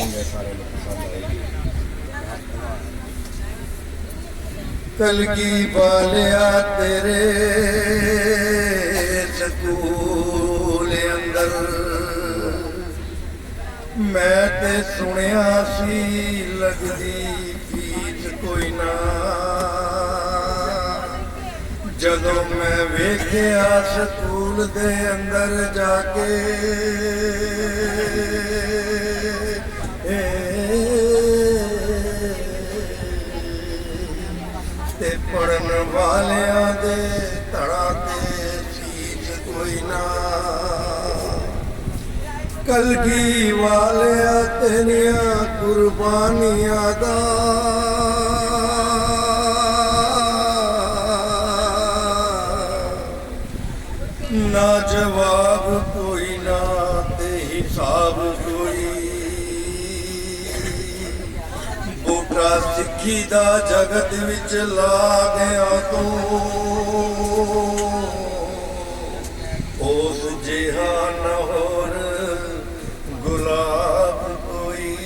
ਉਮੀਦ ਹੈ ਸਾਰਿਆਂ ਨੂੰ ਪਸੰਦ ਆਏਗੀ ਕਲਗੀ ਬਾਲਿਆ ਤੇਰੇ ਸਕੂਲ ਅੰਦਰ। ਮੈਂ ਤੇ ਸੁਣਿਆ ਸੀ ਲੱਗਦੀ ਫੀਸ ਕੋਈ ਨਾ। ਜਦੋਂ ਮੈਂ ਵੇਖਿਆ ਸਕੂਲ ਦੇ ਅੰਦਰ ਜਾ ਕੇ ਤੇ ਪੜਨ ਵਾਲਿਆਂ ਦੇ ਧੜਾ ਤੇ ਸੀਸ ਕੋਈ ਨਾ। ਕਲਗੀ ਵਾਲਿਆ ਤੇਰੀਆਂ ਕੁਰਬਾਨੀਆਂ ਦਾ। ਨਾ ਜਵਾਬ ਕੋਈ, ਨਾ ਤੇ ਹਿਸਾਬ ਕੋਈ। ਬੂਟਾ ਸਿੱਖੀ ਦਾ ਜਗਤ ਵਿੱਚ ਲਾ ਗਿਆ ਤੂੰ। ਉਸ ਜਿਹਾ ਨਾ ਹੋਰ ਗੁਲਾਬ ਕੋਈ।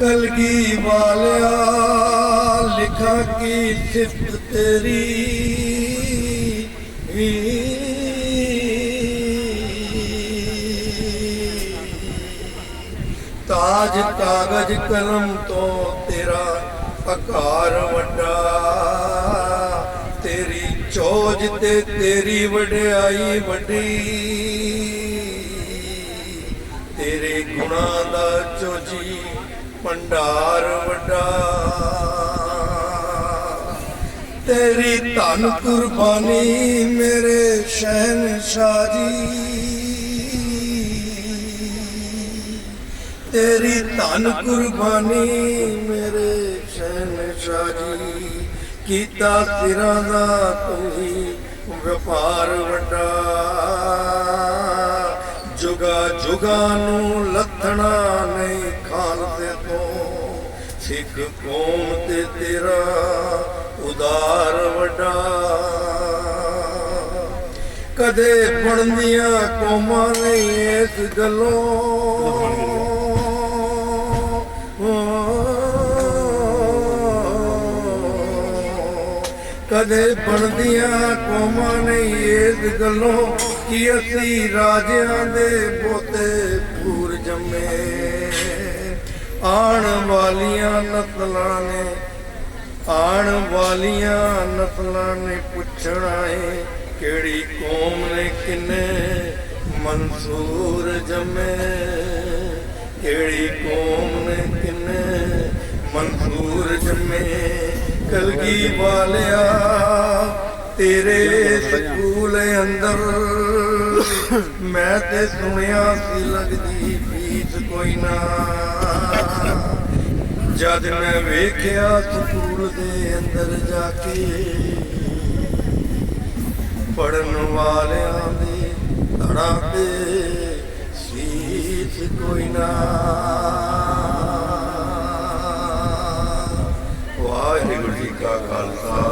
ਕਲਗੀ ਵਾਲਿਆ, ਲਿਖਾਂ ਕੀ ਸਿਫਤ ਤੇਰੀ? ਤਾਜ ਕਾਗਜ਼ ਕਲਮ ਤੋਂ ਤੇਰਾ ਆਕਾਰ ਵੱਡਾ। ਤੇਰੀ ਚੋਜ ਤੇ ਤੇਰੀ ਵਡਿਆਈ ਵੱਡੀ। ਤੇਰੇ ਗੁਣਾਂ ਦਾ ਚੋਜੀ ਭੰਡਾਰ ਵੱਡਾ। ਤੇਰੀ ਧਨ ਕੁਰਬਾਨੀ ਮੇਰੇ ਸ਼ਹਿਨशाह ਜੀ। ਤੇਰੀ ਧਨ ਕੁਰਬਾਨੀ ਮੇਰੇ ਸ਼ਹਿਨशाह ਜੀ ਕੀਤਾ ਸਿਰਾਂ ਦਾ ਤੂੰ ਵਪਾਰ ਵੱਡਾ। ਜੁਗਾ ਜੁਗਾ ਨੂੰ ਲੱਥਣਾ ਨਹੀਂ ਖਾਲਸੇ ਤੋਂ ਸਿੱਖ ਕੌਮ ਤੇ ਤੇਰਾ ਉਦਾਰ ਵੱਡਾ। ਕਦੇ ਬਣਦੀਆਂ ਕੌਮਾਂ ਨਹੀਂ ਇਸ ਗੱਲੋਂ ਕਦੇ ਬਣਦੀਆਂ ਕੋਮਾਂ ਨਹੀਂ ਇਸ ਗੱਲੋਂ ਕਿ ਅਸੀਂ ਰਾਜਿਆਂ ਦੇ ਪੋਤੇ ਪੂਰ ਜੰਮੇ। ਆਉਣ ਵਾਲੀਆਂ ਨਸਲਾਂ ਨੇ, ਆਉਣ ਵਾਲੀਆਂ ਨਸਲਾਂ ਨੇ ਪੁੱਛਣਾ ਏ, ਕਿਹੜੀ ਕੌਮ ਨੇ ਕਿੰਨੇ ਮਨਸੂਰ ਜੰਮੇ। ਕਿਹੜੀ ਕੌਮ ਨੇ ਕਿੰਨੇ ਮਨਸੂਰ ਜੰਮੇ। ਕਲਗੀ ਵਾਲਿਆ? ਤੇਰੇ ਸਕੂਲ ਅੰਦਰ ਮੈਂ ਤੇ ਸੁਣਿਆ ਸੀ ਲੱਗਦੀ ਫੀਸ ਕੋਈ ਨਾ। ਜਦ ਮੈਂ ਵੇਖਿਆ ਸਕੂਲ ਦੇ ਅੰਦਰ ਜਾ ਕੇ ਪੜਨ ਵਾਲਿਆਂ ਦੀ ਧੜਾ ਤੇ ਸੀਸ ਕੋਈ ਨਾ। ਖਾਲਸਾ।